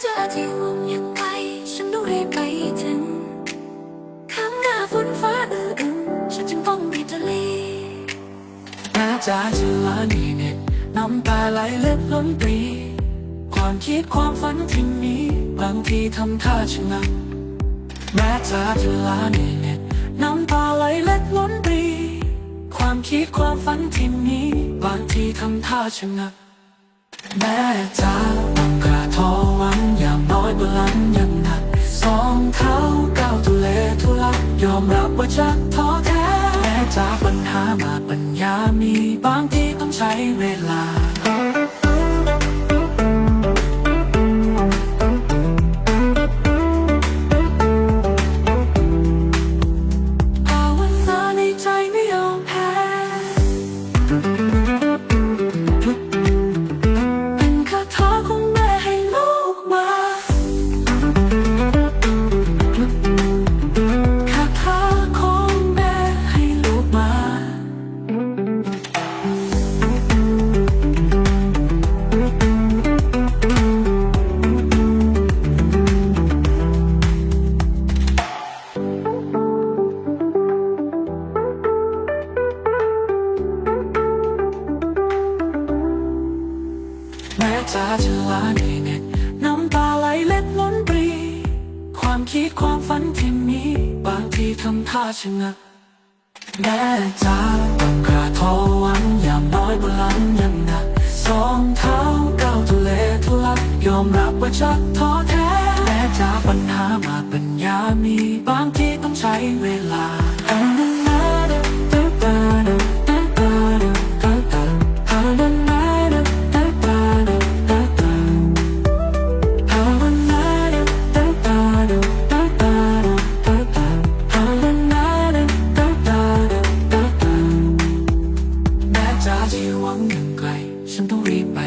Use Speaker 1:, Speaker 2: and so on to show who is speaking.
Speaker 1: เธอที่หวังยังไงฉันต้องรีบไปถึงข้างหน้าฝนฟ้าเอออึงฉันจึงต้องรีบจะลี
Speaker 2: แม้จะเจอลานีเน็ตน้ำตาไหลเล็ดล้นปรีความคิดความฝันที่มีบางทีทำท่าชะงักแม้จะเจอลานีเน็ตน้ำตาไหลเล็ดล้นปรีความคิดความฝันที่มีบางทีทำท่าชะงักแม้จะต้องกระ ทอหวังอย่างน้อยบนหลังยังหนักสองเท้าก้าวทุเลทุลักยอมรับว่าจะท้อแท้แม้จากปัญหามาปัญญามีบางที่ต้องใช้เวลา แม้จะเจอลาในเน็ตน้ำตาไหลเล็ดล้นปรี ความคิดความฝันที่มี บางทีทำท่าชะงักแม้จะต้องกระทอวังอย่างน้อยบนหลังยังหนักสองเท้าก้าวทุเลทุลักยอมรับว่าจะท้อแท้แม้จะปัญหามาปัญญามีบางทีต้องใช้เวลา ต้องรีบไป